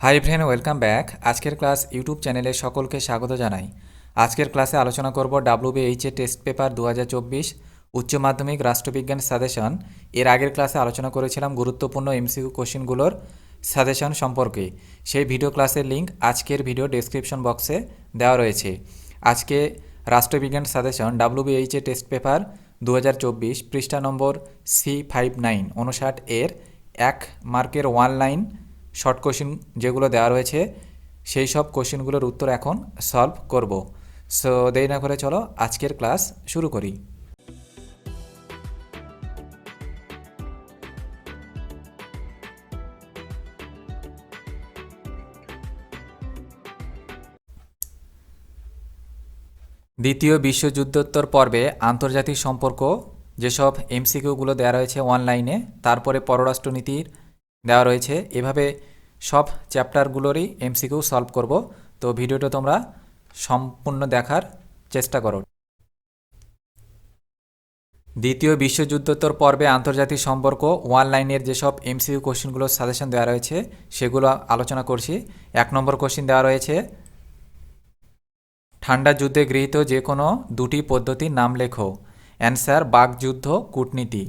High friend welcome back আজকের class YouTube চ্যানেলে সকলকে স্বাগত জানাই। আজকের ক্লাসে আলোচনা করব ডাব্লিউবিএইচ টেস্ট পেপার দু হাজার চব্বিশ, উচ্চ মাধ্যমিক রাষ্ট্রবিজ্ঞান সাজেশন এর আগের ক্লাসে আলোচনা করেছিলাম গুরুত্বপূর্ণ এমসিকিউ কোশ্চেনগুলোর সাজেশন সম্পর্কে। সেই ভিডিও ক্লাসের লিঙ্ক আজকের ভিডিও ডেসক্রিপশন বক্সে দেওয়া রয়েছে। আজকে রাষ্ট্রবিজ্ঞান সাজেশন ডাব্লিউবিএইচ টেস্ট পেপার দু হাজার চব্বিশ, পৃষ্ঠা নম্বর সি ফাইভ নাইন উনষাট এর এক মার্কের ওয়ান লাইন শর্ট কোশ্চিন যেগুলো দেওয়া রয়েছে, সেই সব কোশ্চিনগুলোর উত্তর এখন সলভ করব। সো দেরি না করে চলো আজকের ক্লাস শুরু করি। দ্বিতীয় বিশ্বযুদ্ধোত্তর পর্বে আন্তর্জাতিক সম্পর্ক, যেসব এমসিকিউগুলো দেওয়া রয়েছে অনলাইনে তারপরে পররাষ্ট্রনীতির দেওয়া রয়েছে। এভাবে সব চ্যাপ্টারগুলোরই এমসিকিউ সলভ করব। তো ভিডিওটা তোমরা সম্পূর্ণ দেখার চেষ্টা করো। দ্বিতীয় বিশ্বযুদ্ধোত্তর পর্বে আন্তর্জাতিক সম্পর্ক, ওয়ান লাইনের যেসব এমসিকিউ কোশ্চেনগুলোর সাজেশন দেওয়া রয়েছে, সেগুলো আলোচনা করছি। এক নম্বর কোশ্চেন দেওয়া রয়েছে, ঠান্ডা যুদ্ধে গৃহীত যে কোনো দুটি পদ্ধতির নাম লেখো। অ্যান্সার, বাকযুদ্ধ, কূটনীতি।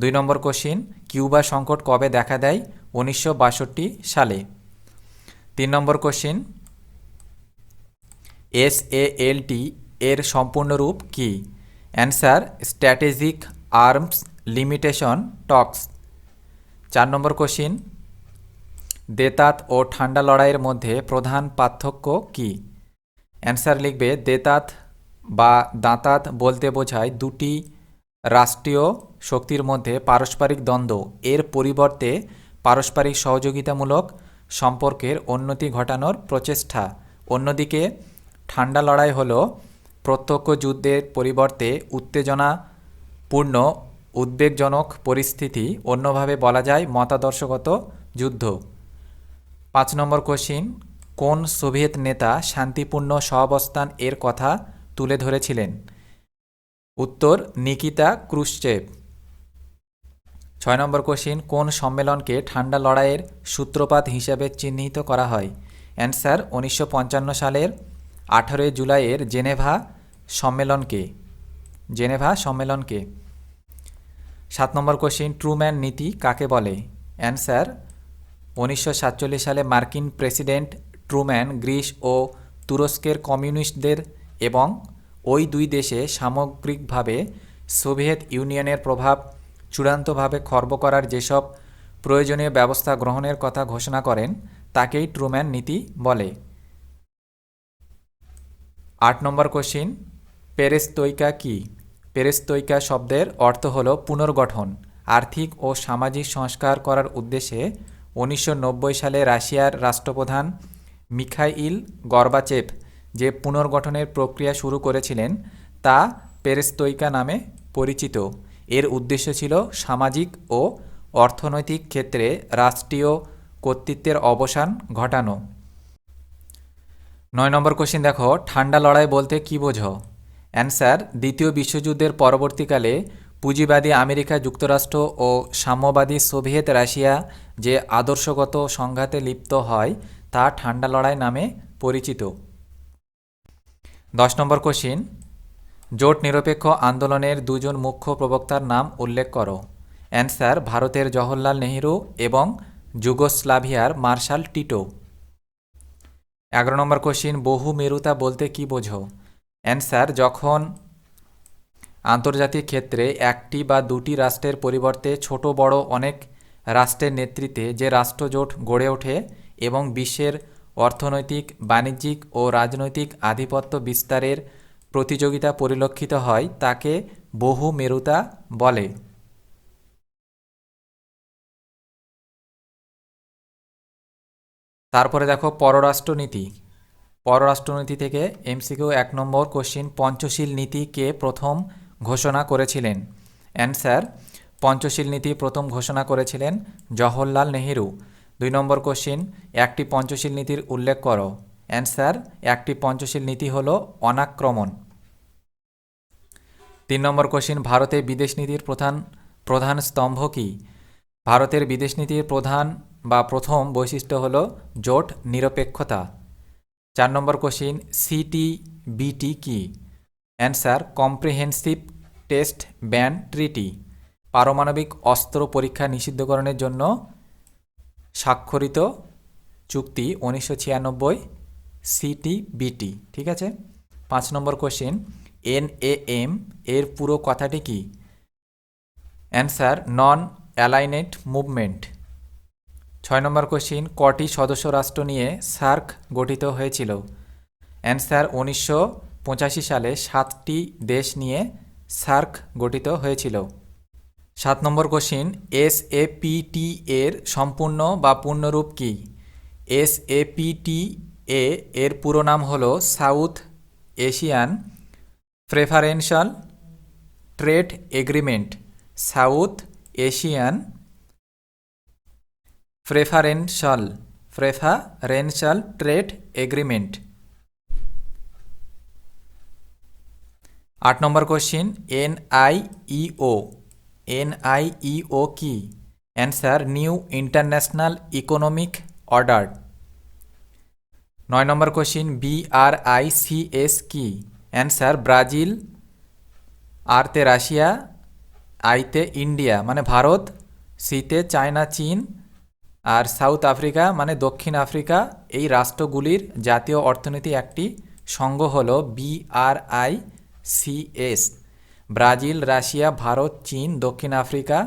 দুই নম্বর কোশ্চিন, কিউবা সংকট কবে দেখা দেয়? উনিশশো বাষট্টি সালে। তিন নম্বর কোশ্চিন, এস এ এল টি এর সম্পূর্ণ রূপ কি? Answer, strategic arms limitation talks. চার নম্বর কোশ্চিন, দেতাত ও ঠান্ডা লড়াইয়ের মধ্যে প্রধান পার্থক্য কী? অ্যান্সার লিখবে, দেতাত বা দাঁতাত বলতে বোঝায় দুটি রাষ্ট্রীয় শক্তির মধ্যে পারস্পরিক দ্বন্দ্ব, এর পরিবর্তে পারস্পরিক সহযোগিতামূলক সম্পর্কের উন্নতি ঘটানোর প্রচেষ্টা। অন্যদিকে, ঠান্ডা লড়াই হল প্রত্যক্ষ যুদ্ধের পরিবর্তে উত্তেজনাপূর্ণ, উদ্বেগজনক পরিস্থিতি, অন্যভাবে বলা যায় মতাদর্শগত যুদ্ধ। পাঁচ নম্বর কোশ্চিন, কোন সোভিয়েত নেতা শান্তিপূর্ণ সহাবস্থান এর কথা তুলে ধরেছিলেন? উত্তর, নিকিতা ক্রুশ্চেভ। ছয় নম্বর কোশ্চিন, কোন সম্মেলনকে ঠান্ডা লড়াইয়ের সূত্রপাত হিসাবে চিহ্নিত করা হয়? অ্যান্সার, উনিশশো পঞ্চান্ন সালের আঠারোই জুলাইয়ের জেনেভা সম্মেলনকে। জেনেভা সম্মেলনকে। সাত নম্বর কোশ্চিন, ট্রুম্যান নীতি কাকে বলে? অ্যান্সার, উনিশশো সাতচল্লিশ সালে মার্কিন প্রেসিডেন্ট ট্রুম্যান গ্রিস ও তুরস্কের কমিউনিস্টদের এবং ওই দুই দেশে সামগ্রিকভাবে সোভিয়েত ইউনিয়নের প্রভাব চূড়ান্তভাবে খর্ব করার যেসব প্রয়োজনীয় ব্যবস্থা গ্রহণের কথা ঘোষণা করেন, তাকেই ট্রুম্যান নীতি বলে। আট নম্বর কোশ্চিন, পেরেস্তৈকা কি? পেরেস্তৈকা শব্দের অর্থ হল পুনর্গঠন, আর্থিক ও সামাজিক সংস্কার করার উদ্দেশ্যে উনিশশো নব্বই সালে রাশিয়ার রাষ্ট্রপ্রধান মিখাইল গর্বাচেভ যে পুনর্গঠনের প্রক্রিয়া শুরু করেছিলেন, তা পেরেস্তৈকা নামে পরিচিত। এর উদ্দেশ্য ছিল সামাজিক ও অর্থনৈতিক ক্ষেত্রে রাষ্ট্রীয় কর্তৃত্বের অবসান ঘটানো। নয় নম্বর কোশ্চিন দেখো, ঠান্ডা লড়াই বলতে কী বোঝো? অ্যান্সার দ্বিতীয় বিশ্বযুদ্ধের পরবর্তীকালে পুঁজিবাদী আমেরিকা যুক্তরাষ্ট্র ও সাম্যবাদী সোভিয়েত রাশিয়া যে আদর্শগত সংঘাতে লিপ্ত হয়, তা ঠান্ডা লড়াই নামে পরিচিত। দশ নম্বর কোশ্চিন জোট নিরপেক্ষ আন্দোলনের দুজন মুখ্য প্রবক্তার নাম উল্লেখ করো। অ্যান্সার ভারতের জওহরলাল নেহরু এবং যুগোস্লাভিয়ার মার্শাল টিটো। এগারো নম্বর কোশ্চিন, বহু মেরুতা বলতে কি বোঝো? অ্যান্সার, যখন আন্তর্জাতিক ক্ষেত্রে একটি বা দুটি রাষ্ট্রের পরিবর্তে ছোট, বড় অনেক রাষ্ট্রের নেতৃত্বে যে রাষ্ট্রজোট গড়ে ওঠে এবং বিশ্বের অর্থনৈতিক, বাণিজ্যিক ও রাজনৈতিক আধিপত্য বিস্তারের প্রতিযোগিতা পরিলক্ষিত হয়, তাকে বহু মেরুতা বলে। তারপরে দেখো পররাষ্ট্রনীতি। পররাষ্ট্রনীতি থেকে এমসিকিউ এক নম্বর কোশ্চিন পঞ্চশীল নীতি কে প্রথম ঘোষণা করেছিলেন? অ্যান্সার, পঞ্চশীল নীতি প্রথম ঘোষণা করেছিলেন জওহরলাল নেহেরু। দুই নম্বর কোশ্চিন, একটি পঞ্চশীল নীতির উল্লেখ করো। অ্যান্সার একটি পঞ্চশীল নীতি হল অনাক্রমণ। তিন নম্বর কোশ্চিন ভারতে বিদেশ নীতির প্রধান প্রধান স্তম্ভ কী? ভারতের বিদেশ নীতির প্রধান বা প্রথম বৈশিষ্ট্য হল জোট নিরপেক্ষতা। চার নম্বর question C T B T কি? Answer comprehensive test ban treaty পারমাণবিক অস্ত্র পরীক্ষা নিষিদ্ধকরণের জন্য স্বাক্ষরিত চুক্তি উনিশশো ছিয়ানব্বই ছিয়ানব্বই সিটিবিটি ঠিক আছে? পাঁচ নম্বর কোশ্চেন এন এম এর পুরো কথাটি কি? অ্যান্সার নন অ্যালাইনেট মুভমেন্ট ছয় নম্বর কোশ্চিন কটি সদস্য রাষ্ট্র নিয়ে সার্ক গঠিত হয়েছিল? অ্যান্সার উনিশশো পঁচাশি সালে সাতটি দেশ নিয়ে সার্ক গঠিত হয়েছিল। সাত নম্বর question S A P T এর সম্পূর্ণ বা পূর্ণরূপ কি? এস এ পি টি এ, এর পুরো নাম হল south Asian preferential trade agreement. South Asian preferential preferential trade agreement. আট নম্বর question, N I E O N I E O কি? Answer, new international economic order. নয় নম্বর question B R I C S কি? Answer Brazil, আরতে Russia, আইতে India মানে ভারত, সিতে China, চীন আর south Africa মানে দক্ষিণ আফ্রিকা। এই রাষ্ট্রগুলির জাতীয় অর্থনীতি একটি সংঘ হল B R I C S Brazil, Russia, Bharat, চীন, দক্ষিণ আফ্রিকা,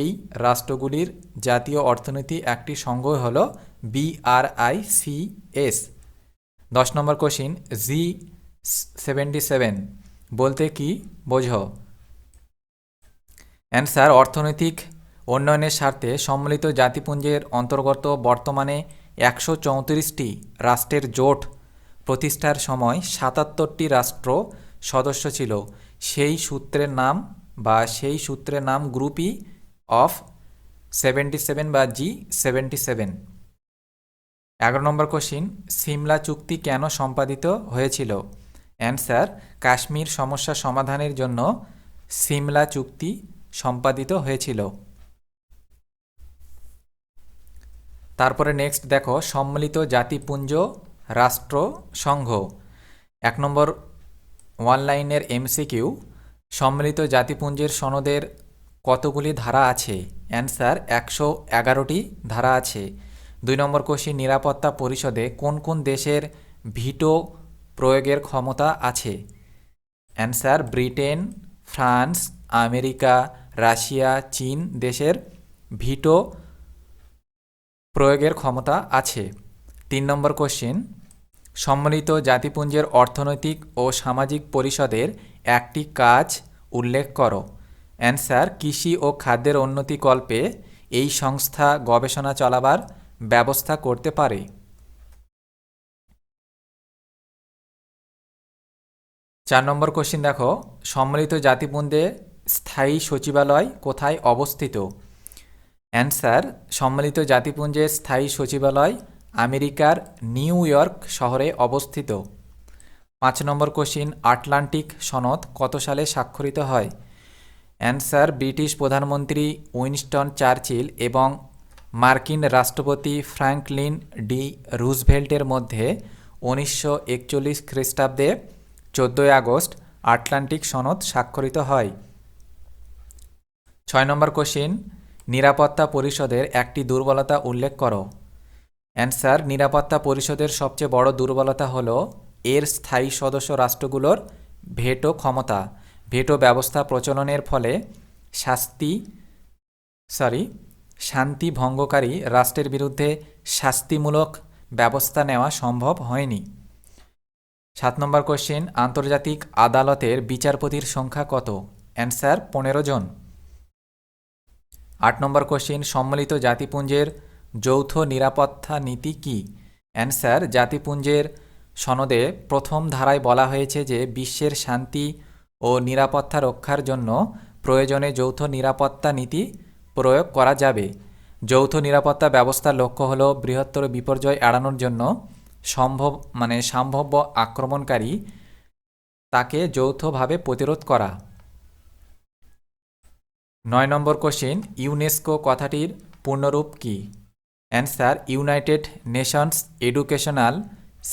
এই রাষ্ট্রগুলির জাতীয় অর্থনীতি একটি সংঘ হল B R I C S দশ নম্বর কোশ্চিন জি সেভেন্টি সেভেন বলতে কি বোঝো? অ্যান্সার অর্থনৈতিক উন্নয়নের স্বার্থে সম্মিলিত জাতিপুঞ্জের অন্তর্গত বর্তমানে একশো চৌত্রিশটি রাষ্ট্রের জোট প্রতিষ্ঠার সময় সাতাত্তরটি রাষ্ট্র সদস্য ছিল। সেই সূত্রের নাম বা সেই সূত্রের নাম গ্রুপই অফ সেভেন্টি সেভেন বা জি সেভেন্টি সেভেন এগারো নম্বর কোশ্চিন সিমলা চুক্তি কেন সম্পাদিত হয়েছিল? অ্যান্সার কাশ্মীর সমস্যা সমাধানের জন্য সিমলা চুক্তি সম্পাদিত হয়েছিল। তারপরে নেক্সট দেখো, সম্মিলিত জাতিপুঞ্জ রাষ্ট্র সংঘ। এক নম্বর ওয়ান লাইনের এমসিকিউ সম্মিলিত জাতিপুঞ্জের সনদের কতগুলি ধারা আছে? অ্যান্সার একশো এগারোটি ধারা আছে। দুই নম্বর কোশ্চিন নিরাপত্তা পরিষদে কোন কোন দেশের ভিটো প্রয়োগের ক্ষমতা আছে? Answer, Britain, France, America, Russia, চীন দেশের ভিটো প্রয়োগের ক্ষমতা আছে। তিন নম্বর কোশ্চিন, সম্মিলিত জাতিপুঞ্জের অর্থনৈতিক ও সামাজিক পরিষদের একটি কাজ উল্লেখ করো। অ্যান্সার, কৃষি ও খাদ্যের উন্নতিকল্পে এই সংস্থা গবেষণা চলাবার ব্যবস্থা করতে পারে। চার নম্বর কোশ্চিন দেখো, সম্মিলিত জাতিপুঞ্জে স্থায়ী সচিবালয় কোথায় অবস্থিত? অ্যান্সার সম্মিলিত জাতিপুঞ্জের স্থায়ী সচিবালয় আমেরিকার নিউ ইয়র্ক শহরে অবস্থিত। পাঁচ নম্বর কোশ্চিন আটলান্টিক সনদ কত সালে স্বাক্ষরিত হয়? অ্যান্সার ব্রিটিশ প্রধানমন্ত্রী উইনস্টন চার্চিল এবং মার্কিন রাষ্ট্রপতি ফ্র্যাঙ্কলিন ডি রুজভেল্টের মধ্যে উনিশশো একচল্লিশ খ্রিস্টাব্দে চোদ্দোই আগস্ট আটলান্টিক সনদ স্বাক্ষরিত হয়। ছয় নম্বর কোশ্চিন, নিরাপত্তা পরিষদের একটি দুর্বলতা উল্লেখ করো। অ্যান্সার, নিরাপত্তা পরিষদের সবচেয়ে বড় দুর্বলতা হল এর স্থায়ী সদস্য রাষ্ট্রগুলোর ভেটো ক্ষমতা। ভেটো ব্যবস্থা প্রচলনের ফলে শাস্তি সরি শান্তি ভঙ্গকারী রাষ্ট্রের বিরুদ্ধে শাস্তিমূলক ব্যবস্থা নেওয়া সম্ভব হয়নি। সাত নম্বর কোশ্চেন, আন্তর্জাতিক আদালতের বিচারপতির সংখ্যা কত? অ্যান্সার, পনেরো জন। আট নম্বর কোশ্চেন, সম্মিলিত জাতিপুঞ্জের যৌথ নিরাপত্তা নীতি কি? অ্যান্সার, জাতিপুঞ্জের সনদে প্রথম ধারায় বলা হয়েছে যে বিশ্বের শান্তি ও নিরাপত্তা রক্ষার জন্য প্রয়োজনে যৌথ নিরাপত্তা নীতি প্রয়োগ করা যাবে। যৌথ নিরাপত্তা ব্যবস্থার লক্ষ্য হল বৃহত্তর বিপর্যয় এড়ানোর জন্য সম্ভব মানে সম্ভাব্য আক্রমণকারী তাকে যৌথভাবে প্রতিরোধ করা। নয় নম্বর কোশ্চিন, ইউনেস্কো কথাটির পূর্ণরূপ কী? Answer, United Nations educational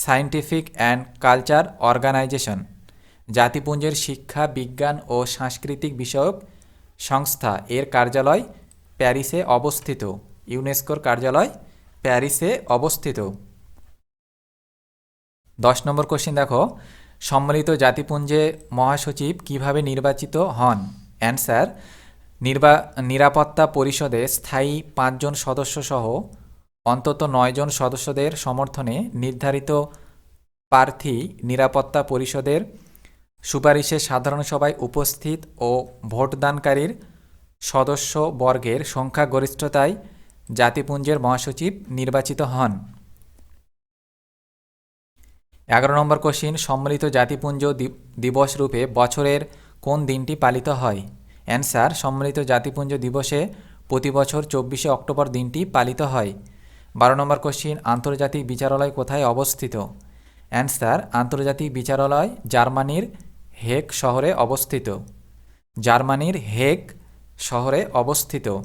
scientific and culture organisation, জাতিপুঞ্জের শিক্ষা, বিজ্ঞান ও সাংস্কৃতিক বিষয়ক সংস্থা। এর কার্যালয় প্যারিসে অবস্থিত। ইউনেস্কোর কার্যালয় প্যারিসে অবস্থিত। দশ নম্বর কোশ্চিন দেখো। সম্মিলিত জাতিপুঞ্জে মহাসচিব কীভাবে নির্বাচিত হন? অ্যান্সার নির্বা, নিরাপত্তা পরিষদে স্থায়ী পাঁচজন সদস্য সহ অন্তত নয়জন সদস্যদের সমর্থনে নির্ধারিত প্রার্থী নিরাপত্তা পরিষদের সুপারিশে সাধারণ সভায় উপস্থিত ও ভোটদানকারীর সদস্য বর্গের সংখ্যাগরিষ্ঠতায় জাতিপুঞ্জের মহাসচিব নির্বাচিত হন। এগারো নম্বর কোশ্চিন, সম্মিলিত জাতিপুঞ্জ দিবস রূপে বছরের কোন দিনটি পালিত হয়? অ্যান্সার, সম্মিলিত জাতিপুঞ্জ দিবসে প্রতি বছর চব্বিশে অক্টোবর দিনটি পালিত হয়। বারো নম্বর কোশ্চিন, আন্তর্জাতিক বিচারালয় কোথায় অবস্থিত? অ্যান্সার, আন্তর্জাতিক বিচারালয় জার্মানির হেগ শহরে অবস্থিত। জার্মানির হেগ শহরে অবস্থিত।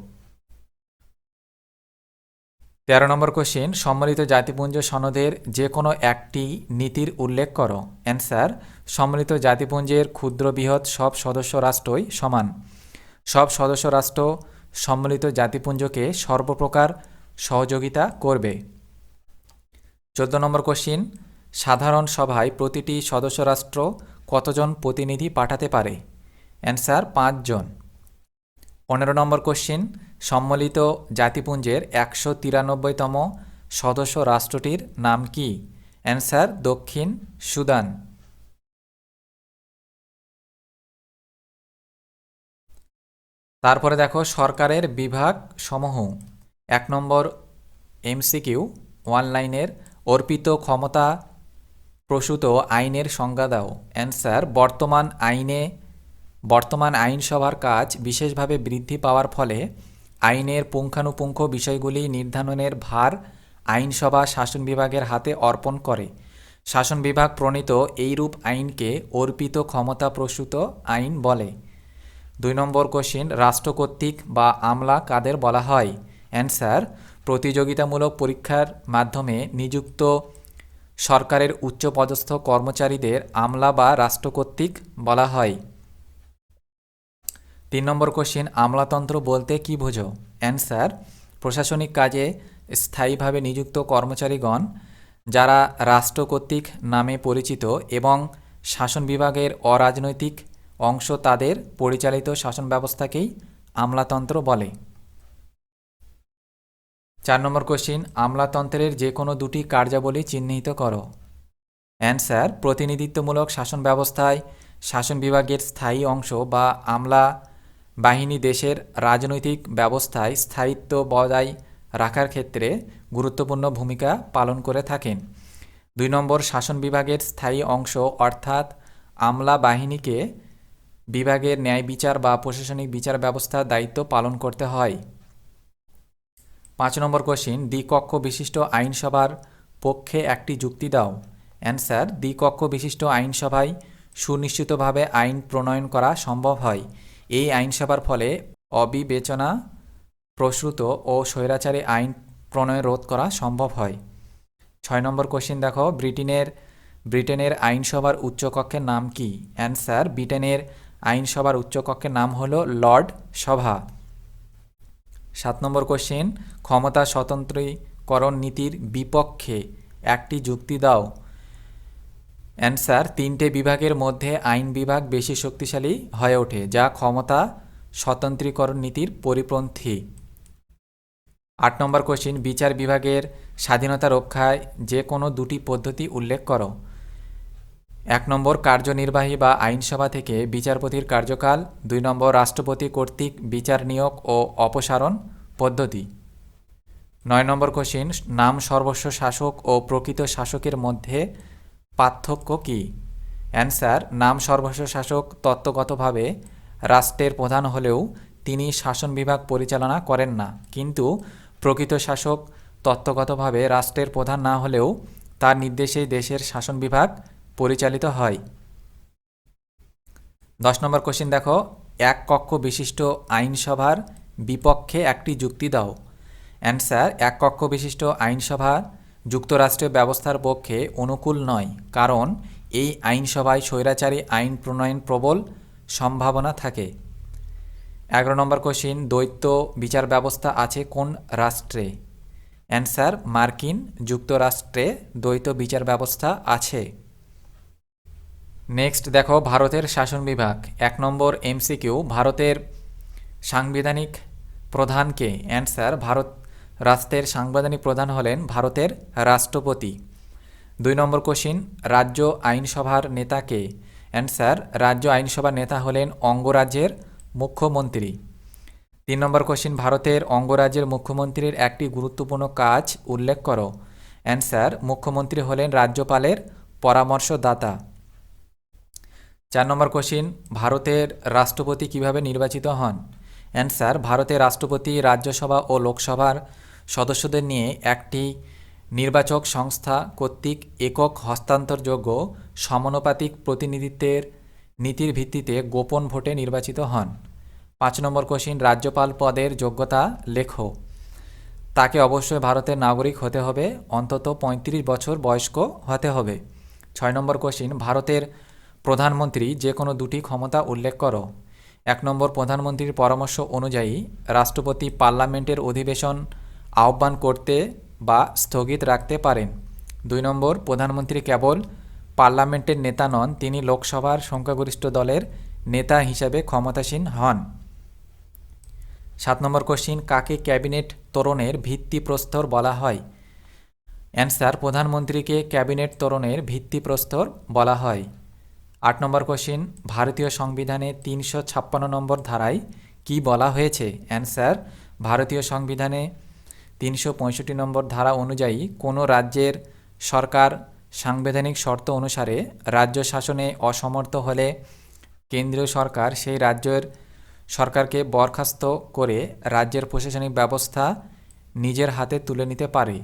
তেরো নম্বর কোশ্চিন সম্মিলিত জাতিপুঞ্জ সনদের যে কোনো একটি নীতির উল্লেখ করো। অ্যান্সার সম্মিলিত জাতিপুঞ্জের ক্ষুদ্র বৃহৎ সব সদস্য রাষ্ট্রই সমান। সব সদস্য রাষ্ট্র সম্মিলিত জাতিপুঞ্জকে সর্বপ্রকার সহযোগিতা করবে। চোদ্দ নম্বর কোশ্চিন সাধারণ সভায় প্রতিটি সদস্য রাষ্ট্র কতজন প্রতিনিধি পাঠাতে পারে? অ্যান্সার পাঁচজন। পনেরো নম্বর কোশ্চিন সম্মিলিত জাতিপুঞ্জের একশো তিরানব্বইতম সদস্য রাষ্ট্রটির নাম কি? অ্যান্সার দক্ষিণ, সুদান। তারপরে দেখো, সরকারের বিভাগ সমূহ। এক নম্বর এমসিকিউ ওয়ান লাইনের অর্পিত ক্ষমতা প্রসূত আইনের সংজ্ঞা দাও। অ্যান্সার বর্তমান আইনে বর্তমান আইনসভার কাজ বিশেষভাবে বৃদ্ধি পাওয়ার ফলে আইনের পুঙ্খানুপুঙ্খ বিষয়গুলি নির্ধারণের ভার আইনসভা শাসন বিভাগের হাতে অর্পণ করে। শাসন বিভাগ প্রণীত এইরূপ আইনকে অর্পিত ক্ষমতা প্রসূত আইন বলে। দুই নম্বর কোশ্চিন, রাষ্ট্র কর্তৃক বা আমলা কাদের বলা হয়? অ্যান্সার, প্রতিযোগিতামূলক পরীক্ষার মাধ্যমে নিযুক্ত সরকারের উচ্চপদস্থ কর্মচারীদের আমলা বা রাষ্ট্র কর্তৃক বলা হয়। তিন নম্বর কোশ্চিন আমলাতন্ত্র বলতে কি বোঝো? অ্যান্সার প্রশাসনিক কাজে স্থায়ীভাবে নিযুক্ত কর্মচারীগণ, যারা রাষ্ট্র কর্তৃক নামে পরিচিত এবং শাসন বিভাগের অরাজনৈতিক অংশ তাদের পরিচালিত শাসন ব্যবস্থাকেই আমলাতন্ত্র বলে। চার নম্বর কোশ্চিন আমলাতন্ত্রের যে কোনো দুটি কার্যাবলী চিহ্নিত করো। অ্যান্সার প্রতিনিধিত্বমূলক শাসন ব্যবস্থায় শাসন বিভাগের স্থায়ী অংশ বা আমলা বাহিনী দেশের রাজনৈতিক ব্যবস্থায় স্থায়িত্ব বজায় রাখার ক্ষেত্রে গুরুত্বপূর্ণ ভূমিকা পালন করে থাকেন। দুই নম্বর শাসন বিভাগের স্থায়ী অংশ অর্থাৎ আমলা বাহিনীকে বিভাগের ন্যায় বিচার বা প্রশাসনিক বিচার ব্যবস্থার দায়িত্ব পালন করতে হয়। পাঁচ নম্বর কোশ্চিন, দ্বিকক্ষ বিশিষ্ট আইনসভার পক্ষে একটি যুক্তি দাও। অ্যান্সার, দ্বিকক্ষ বিশিষ্ট আইনসভায় সুনিশ্চিতভাবে আইন প্রণয়ন করা সম্ভব হয়। এই আইনসভার ফলে অবিবেচনা, প্রসূত ও স্বৈরাচারী আইন প্রণয় রোধ করা সম্ভব হয়। ছয় নম্বর কোশ্চিন দেখো, ব্রিটেনের ব্রিটেনের আইনসভার উচ্চকক্ষের নাম কি? অ্যান্সার, ব্রিটেনের আইনসভার উচ্চকক্ষের নাম হল লর্ড সভা। সাত নম্বর কোশ্চেন, ক্ষমতা স্বতন্ত্রীকরণ নীতির বিপক্ষে একটি যুক্তি দাও। অ্যান্সার তিনটে বিভাগের মধ্যে আইন বিভাগ বেশি শক্তিশালী হয়ে ওঠে, যা ক্ষমতা স্বতন্ত্রীকরণ নীতির পরিপন্থী। আট নম্বর কোশ্চিন, বিচার বিভাগের স্বাধীনতা রক্ষায় যে কোনো দুটি পদ্ধতি উল্লেখ করো। এক নম্বর, কার্যনির্বাহী বা আইনসভা থেকে বিচারপতির কার্যকাল। দুই নম্বর, রাষ্ট্রপতি কর্তৃক বিচার নিয়োগ ও অপসারণ পদ্ধতি। নয় নম্বর কোশ্চিন, নাম সর্বস্ব শাসক ও প্রকৃত শাসকের মধ্যে পার্থক্য কী? অ্যান্সার, নাম সর্বস্ব শাসক তত্ত্বগতভাবে রাষ্ট্রের প্রধান হলেও তিনি শাসন বিভাগ পরিচালনা করেন না। কিন্তু প্রকৃত শাসক তত্ত্বগতভাবে রাষ্ট্রের প্রধান না হলেও তার নির্দেশেই দেশের শাসন বিভাগ পরিচালিত হয়। দশ নম্বর কোশ্চিন দেখো। এক কক্ষ বিশিষ্ট আইনসভার বিপক্ষে একটি যুক্তি দাও। অ্যান্সার, এক কক্ষ বিশিষ্ট আইনসভা যুক্তরাষ্ট্রীয় ব্যবস্থার পক্ষে অনুকূল নয়, কারণ এই আইনসভায় স্বৈরাচারী আইন প্রণয়ন প্রবল সম্ভাবনা থাকে। এগারো নম্বর কোশ্চিন দ্বৈত বিচার ব্যবস্থা আছে কোন রাষ্ট্রে? অ্যান্সার মার্কিন যুক্তরাষ্ট্রে দ্বৈত বিচার ব্যবস্থা আছে। নেক্সট দেখো ভারতের শাসন বিভাগ। এক নম্বর এমসিকিউ ভারতের সাংবিধানিক প্রধানকে। অ্যান্সার ভারত রাষ্ট্রের সাংবিধানিক প্রধান হলেন ভারতের রাষ্ট্রপতি। দুই নম্বর কোশ্চিন, রাজ্য আইনসভার নেতাকে, অ্যান্সার, রাজ্য আইনসভার নেতা হলেন অঙ্গরাজ্যের মুখ্যমন্ত্রী। তিন নম্বর কোশ্চিন, ভারতের অঙ্গরাজ্যের মুখ্যমন্ত্রীর একটি গুরুত্বপূর্ণ কাজ উল্লেখ করো। অ্যান্সার, মুখ্যমন্ত্রী হলেন রাজ্যপালের পরামর্শদাতা। চার নম্বর কোশ্চিন, ভারতের রাষ্ট্রপতি কীভাবে নির্বাচিত হন? অ্যান্সার, ভারতের রাষ্ট্রপতি রাজ্যসভা ও লোকসভার সদস্যদের নিয়ে একটি নির্বাচক সংস্থা কর্তৃক একক হস্তান্তরযোগ্য সমানুপাতিক প্রতিনিধিত্বের নীতির ভিত্তিতে গোপন ভোটে নির্বাচিত হন। পাঁচ নম্বর কোশ্চিন, রাজ্যপাল পদের যোগ্যতা লেখো। তাকে অবশ্যই ভারতের নাগরিক হতে হবে, অন্তত ৩৫ বছর বয়স্ক হতে হবে। ছয় নম্বর কোশ্চিন, ভারতের প্রধানমন্ত্রী যে কোনো দুটি ক্ষমতা উল্লেখ করো। এক নম্বর প্রধানমন্ত্রীর পরামর্শ অনুযায়ী রাষ্ট্রপতি পার্লামেন্টের অধিবেশন আহ্বান করতে বা স্থগিত রাখতে পারেন। দুই নম্বর, প্রধানমন্ত্রী কেবল পার্লামেন্টের নেতা নন, তিনি লোকসভার সংখ্যাগরিষ্ঠ দলের নেতা হিসাবে ক্ষমতাসীন হন। সাত নম্বর কোশ্চিন, কাকে ক্যাবিনেট তোরণের ভিত্তিপ্রস্তর বলা হয়? অ্যান্সার, প্রধানমন্ত্রীকে ক্যাবিনেট তোরণের ভিত্তিপ্রস্তর বলা হয়। আট নম্বর কোশ্চিন, ভারতীয় সংবিধানে তিনশো ছাপ্পান্ন নম্বর ধারায় কি বলা হয়েছে? অ্যান্সার, ভারতীয় সংবিধানে তিনশো পঁয়ষট্টি নম্বর ধারা অনুযায়ী কোনো রাজ্যের সরকার সাংবিধানিক শর্ত অনুসারে রাজ্য শাসনে অসমর্থ হলে কেন্দ্রীয় সরকার সেই রাজ্যের সরকারকে বরখাস্ত করে রাজ্যের প্রশাসনিক ব্যবস্থা নিজের হাতে তুলে নিতে পারে।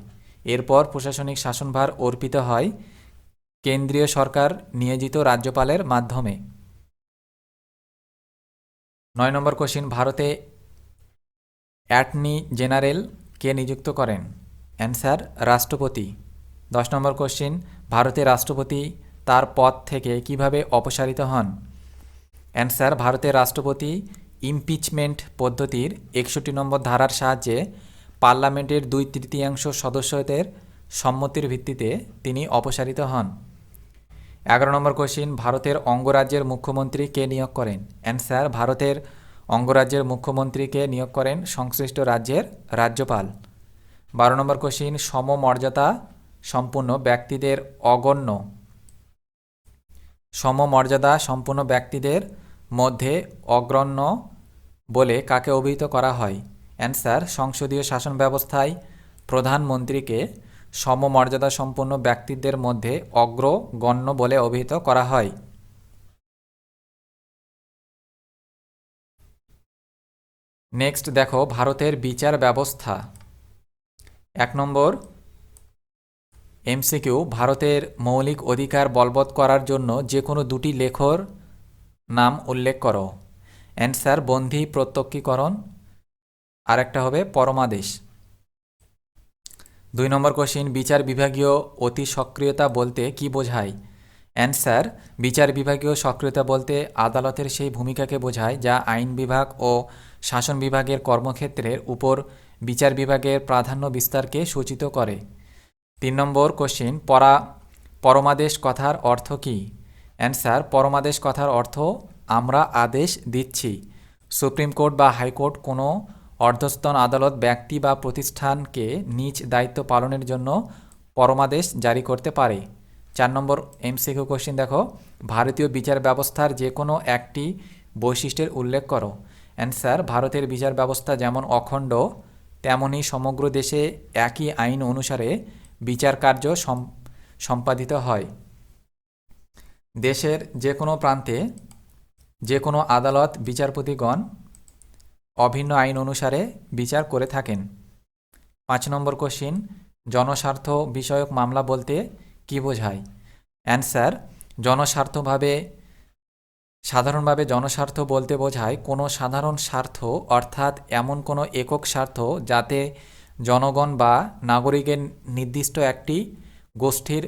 এরপর প্রশাসনিক শাসনভার অর্পিত হয় কেন্দ্রীয় সরকার নিয়োজিত রাজ্যপালের মাধ্যমে। নয় নম্বর কোশ্চিন, ভারতে অ্যাটর্নি জেনারেল কে নিযুক্ত করেন? অ্যান্সার, রাষ্ট্রপতি। দশ নম্বর কোশ্চিন ভারতের রাষ্ট্রপতি তার পদ থেকে কীভাবে অপসারিত হন? অ্যান্সার ভারতের রাষ্ট্রপতি ইমপিচমেন্ট পদ্ধতির একষট্টি নম্বর ধারার সাহায্যে পার্লামেন্টের দুই তৃতীয়াংশ সদস্যদের সম্মতির ভিত্তিতে তিনি অপসারিত হন। এগারো নম্বর কোশ্চিন, ভারতের অঙ্গরাজ্যের মুখ্যমন্ত্রী কে নিয়োগ করেন? অ্যান্সার, ভারতের অঙ্গরাজ্যের মুখ্যমন্ত্রীকে নিয়োগ করেন সংশ্লিষ্ট রাজ্যের রাজ্যপাল। বারো নম্বর কোশ্চিন, সমমর্যাদা সম্পূর্ণ ব্যক্তিদের অগণ্য। সমমর্যাদা সম্পূর্ণ ব্যক্তিদের মধ্যে অগ্রণ্য বলে কাকে অভিহিত করা হয়? অ্যান্সার, সংসদীয় শাসন ব্যবস্থায় প্রধানমন্ত্রীকে সমমর্যাদা সম্পন্ন ব্যক্তিদের মধ্যে অগ্রগণ্য বলে অভিহিত করা হয়। নেক্সট দেখো, ভারতের বিচার ব্যবস্থা। এক নম্বর এমসিকিউ ভারতের মৌলিক অধিকার বলবৎ করার জন্য যে কোনো দুটি লেখর নাম উল্লেখ করো। অ্যান্সার বন্ধি, প্রত্যক্ষীকরণ। আর একটা হবে, পরমাদেশ। দুই নম্বর কোশ্চিন বিচার বিভাগীয় অতি সক্রিয়তা বলতে কি বোঝায়? অ্যান্সার বিচার বিভাগীয় সক্রিয়তা বলতে আদালতের সেই ভূমিকাকে বোঝায় যা আইন বিভাগ ও শাসন বিভাগের কর্মক্ষেত্রের উপর বিচার বিভাগের প্রাধান্য বিস্তারকে সূচিত করে। তিন নম্বর কোশ্চিন পরা, পরমাদেশ কথার অর্থ কী? অ্যান্সার পরমাদেশ কথার অর্থ, আমরা আদেশ দিচ্ছি। সুপ্রিম কোর্ট বা হাইকোর্ট কোনো অর্ধস্তন আদালত ব্যক্তি বা প্রতিষ্ঠানকে নিজ দায়িত্ব পালনের জন্য পরমাদেশ জারি করতে পারে। চার নম্বর এমসিকিউ কোশ্চিন দেখো। ভারতীয় বিচার ব্যবস্থার যে কোনো একটি বৈশিষ্ট্যের উল্লেখ করো। অ্যান্সার ভারতের বিচার ব্যবস্থা যেমন অখণ্ড তেমনই সমগ্র দেশে একই আইন অনুসারে বিচার কার্য সম্পাদিত হয়। দেশের যে কোনো প্রান্তে যে কোনো আদালত বিচারপতিগণ অভিন্ন আইন অনুসারে বিচার করে থাকেন। পাঁচ নম্বর কোশ্চিন জনস্বার্থ বিষয়ক মামলা বলতে কী বোঝায়? অ্যান্সার জনস্বার্থভাবে, সাধারণভাবে জনস্বার্থ বলতে বোঝায় কোনো সাধারণ স্বার্থ, অর্থাৎ এমন কোনো একক স্বার্থ যাতে জনগণ বা নাগরিকের নির্দিষ্ট একটি গোষ্ঠীর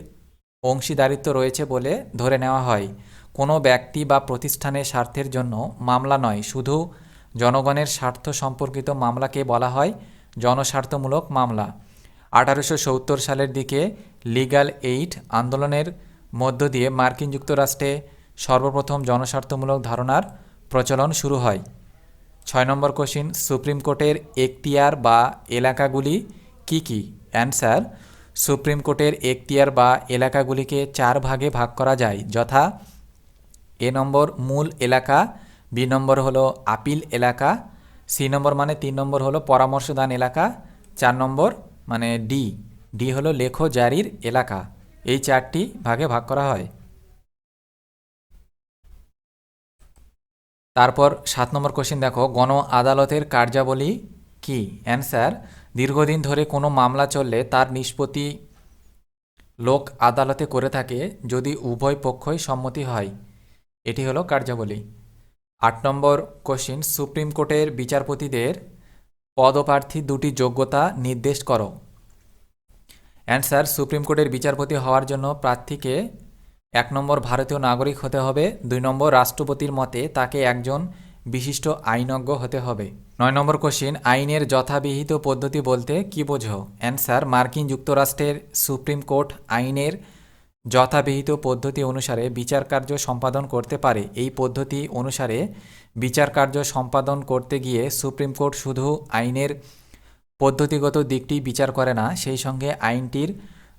অংশীদারিত্ব রয়েছে বলে ধরে নেওয়া হয়। কোনো ব্যক্তি বা প্রতিষ্ঠানের স্বার্থের জন্য মামলা নয়, শুধু জনগণের স্বার্থ সম্পর্কিত মামলাকে বলা হয় জনস্বার্থমূলক মামলা। আঠারোশো সত্তর সালের দিকে লিগ্যাল এইড আন্দোলনের মধ্য দিয়ে মার্কিন যুক্তরাষ্ট্রে সর্বপ্রথম জনস্বার্থমূলক ধারণার প্রচলন শুরু হয়। ছয় নম্বর কোশ্চিন, সুপ্রিম কোর্টের এখতিয়ার বা এলাকাগুলি কি কি? অ্যান্সার, সুপ্রিম কোর্টের এখতিয়ার বা এলাকাগুলিকে চার ভাগে ভাগ করা যায়। যথা, এ নম্বর মূল এলাকা, বি নম্বর হলো আপিল এলাকা, সি নম্বর মানে তিন নম্বর হলো পরামর্শদান এলাকা, চার নম্বর মানে ডি। ডি হলো লেখো জারির এলাকা। এই চারটি ভাগে ভাগ করা হয়। তারপর সাত নম্বর কোশ্চেন দেখো, গণ আদালতের কার্যাবলী কি? অ্যান্সার দীর্ঘদিন ধরে কোনো মামলা চললে তার নিষ্পত্তি লোক আদালতে করে থাকে যদি উভয় পক্ষই সম্মতি হয়। এটি হলো কার্যাবলী। আট নম্বর কোশ্চিন সুপ্রিম কোর্টের বিচারপতিদের পদপ্রার্থী দুটি যোগ্যতা নির্দেশ করো। অ্যান্সার সুপ্রিম কোর্টের বিচারপতি হওয়ার জন্য প্রার্থীকে এক নম্বর ভারতীয় নাগরিক হতে হবে, দুই নম্বর রাষ্ট্রপতির মতে তাকে একজন বিশিষ্ট আইনজ্ঞ হতে হবে। নয় নম্বর কোশ্চিন আইনের যথাবিহিত পদ্ধতি বলতে কি বোঝো? অ্যান্সার মার্কিন যুক্তরাষ্ট্রের সুপ্রিম কোর্ট আইনের যথাবিহিত পদ্ধতি অনুসারে বিচার কার্য সম্পাদন করতে পারে। এই পদ্ধতি অনুসারে বিচার কার্য সম্পাদন করতে গিয়ে সুপ্রিম কোর্ট শুধু আইনের পদ্ধতিগত দিকটি বিচার করে না, সেই সঙ্গে আইনটির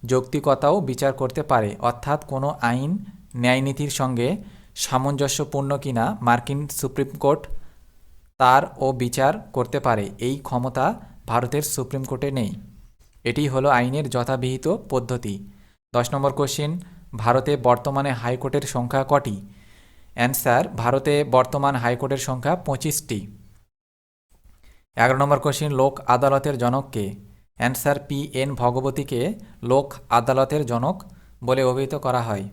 যৌক্তিকতাও বিচার করতে পারে। অর্থাৎ কোনো আইন ন্যায়নীতির সঙ্গে সামঞ্জস্যপূর্ণ কিনা মার্কিন সুপ্রিম কোর্ট তার ও বিচার করতে পারে। এই ক্ষমতা ভারতের সুপ্রিম কোর্টে নেই। এটি হলো আইনের যথাবিহিত পদ্ধতি। দশ নম্বর কোশ্চিন, ভারতে বর্তমানে হাইকোর্টের সংখ্যা কটি? অ্যান্সার, ভারতে বর্তমান হাইকোর্টের সংখ্যা পঁচিশটি। এগারো নম্বর কোশ্চিন লোক আদালতের জনককে অ্যান্সার পি এন ভগবতীকে লোক আদালতের জনক বলে অভিহিত করা হয়।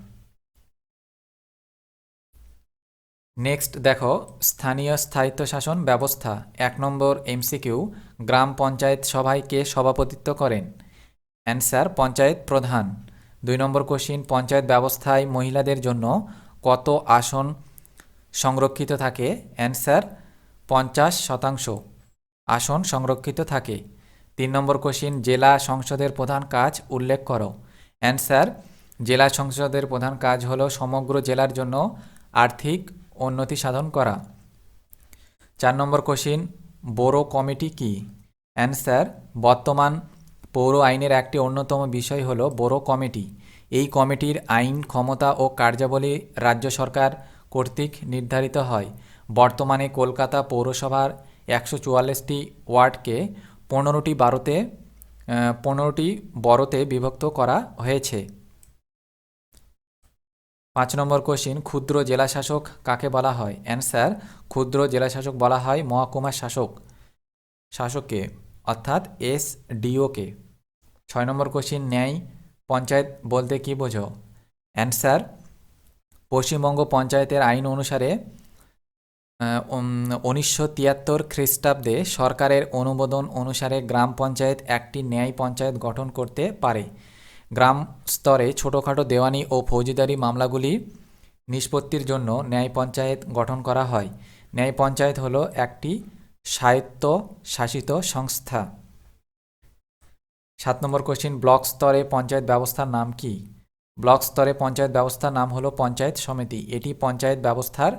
নেক্সট দেখো, স্থানীয় স্থায়িত্বশাসন ব্যবস্থা, এক নম্বর এমসিকিউ গ্রাম পঞ্চায়েত সভায় কে সভাপতিত্ব করেন? অ্যান্সার পঞ্চায়েত প্রধান। দুই নম্বর কোশ্চিন পঞ্চায়েত ব্যবস্থায় মহিলাদের জন্য কত আসন সংরক্ষিত থাকে? অ্যান্সার পঞ্চাশ শতাংশ। আসন সংরক্ষিত থাকে। তিন নম্বর কোশ্চিন, জেলা সংসদের প্রধান কাজ উল্লেখ করো। অ্যান্সার, জেলা সংসদের প্রধান কাজ হলো সমগ্র জেলার জন্য আর্থিক উন্নতি সাধন করা। চার নম্বর কোশ্চিন, বোরো কমিটি কি? অ্যান্সার, বর্তমান পৌর আইনের একটি অন্যতম বিষয় হল বোরো কমিটি। এই কমিটির আইন, ক্ষমতা ও কার্যাবলী রাজ্য সরকার কর্তৃক নির্ধারিত হয়। বর্তমানে কলকাতা পৌরসভার একশো চুয়াল্লিশটি ওয়ার্ডকে পনেরোটি বারোতে পনেরোটি বড়তে বিভক্ত করা হয়েছে। পাঁচ নম্বর কোশ্চিন ক্ষুদ্র জেলাশাসক কাকে বলা হয়? অ্যান্সার ক্ষুদ্র জেলাশাসক বলা হয় মহকুমা শাসক, শাসককে, অর্থাৎ এস ডিওকে ছয় নম্বর কোশ্চিন ন্যায় পঞ্চায়েত বলতে কী বোঝো? অ্যান্সার পশ্চিমবঙ্গ পঞ্চায়েতের আইন অনুসারে উনিশশো তিয়াত্তর খ্রিস্টাব্দে সরকারের অনুমোদন অনুসারে গ্রাম পঞ্চায়েত একটি ন্যায় পঞ্চায়েত গঠন করতে পারে। গ্রাম স্তরে ছোটোখাটো দেওয়ানি ও ফৌজদারি মামলাগুলি নিষ্পত্তির জন্য ন্যায় পঞ্চায়েত গঠন করা হয়। ন্যায় পঞ্চায়েত হলো একটি স্বায়ত্ত শাসিত সংস্থা। সাত নম্বর কোশ্চিন, ব্লক স্তরে পঞ্চায়েত ব্যবস্থার নাম কি? ব্লক স্তরে পঞ্চায়েত ব্যবস্থার নাম হলো পঞ্চায়েত সমিতি। এটি পঞ্চায়েত ব্যবস্থার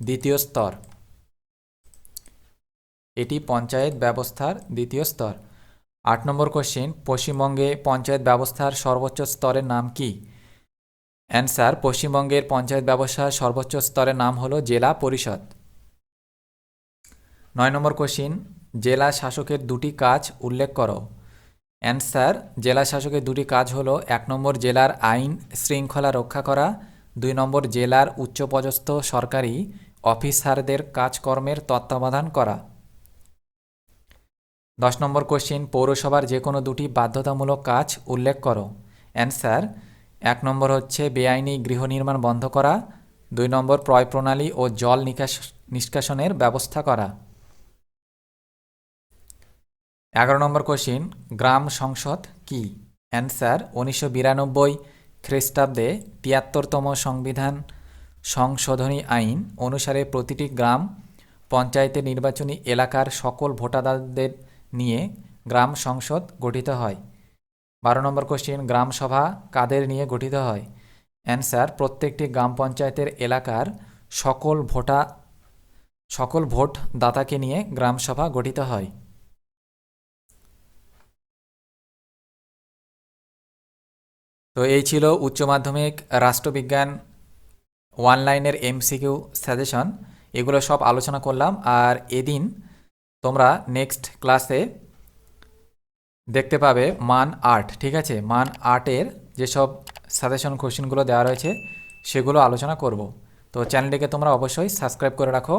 দ্বিতীয় স্তর। এটি পঞ্চায়েত ব্যবস্থার দ্বিতীয় স্তর। আট নম্বর কোশ্চিন পশ্চিমবঙ্গে পঞ্চায়েত ব্যবস্থার সর্বোচ্চ স্তরের নাম কি? অ্যান্সার পশ্চিমবঙ্গের পঞ্চায়েত ব্যবস্থার সর্বোচ্চ স্তরের নাম হলো জেলা পরিষদ। নয় নম্বর কোশ্চিন জেলা শাসকের দুটি কাজ উল্লেখ করো। অ্যান্সার জেলা শাসকের দুটি কাজ হলো এক নম্বর জেলার আইন শৃঙ্খলা রক্ষা করা, দুই নম্বর জেলার উচ্চপদস্থ সরকারি অফিসারদের কাজকর্মের তত্ত্বাবধান করা। দশ নম্বর কোশ্চিন, পৌরসভার যে কোনো দুটি বাধ্যতামূলক কাজ উল্লেখ করো। অ্যান্সার, এক নম্বর হচ্ছে বেআইনি গৃহ নির্মাণ বন্ধ করা। দুই নম্বর প্রয় প্রণালী ও জল নিকাশ, নিষ্কাশনের ব্যবস্থা করা। এগারো নম্বর কোশ্চিন, গ্রাম সংসদ কি? অ্যান্সার, উনিশশো বিরানব্বই খ্রিস্টাব্দে তিয়াত্তরতম সংবিধান সংশোধনী আইন অনুসারে প্রতিটি গ্রাম পঞ্চায়েতের নির্বাচনী এলাকার সকল ভোটারদের নিয়ে গ্রাম সংসদ গঠিত হয়। বারো নম্বর কোশ্চিন গ্রাম সভা কাদের নিয়ে গঠিত হয়? অ্যান্সার প্রত্যেকটি গ্রাম পঞ্চায়েতের এলাকার সকল ভোটা, সকল ভোট দাতাকে নিয়ে গ্রাম সভা গঠিত হয়। তো এই ছিল উচ্চ মাধ্যমিক, রাষ্ট্রবিজ্ঞান ওয়ান লাইনের এমসিকিউ সাজেশন এগুলো সব আলোচনা করলাম। আর এদিন তোমরা নেক্সট ক্লাসে দেখতে পাবে মান আর্ট ঠিক আছে? মান আর্টের যেসব সাজেশন কোশ্চেনগুলো দেওয়া রয়েছে, সেগুলো আলোচনা করব। তো চ্যানেলটিকে তোমরা অবশ্যই সাবস্ক্রাইব করে রাখো।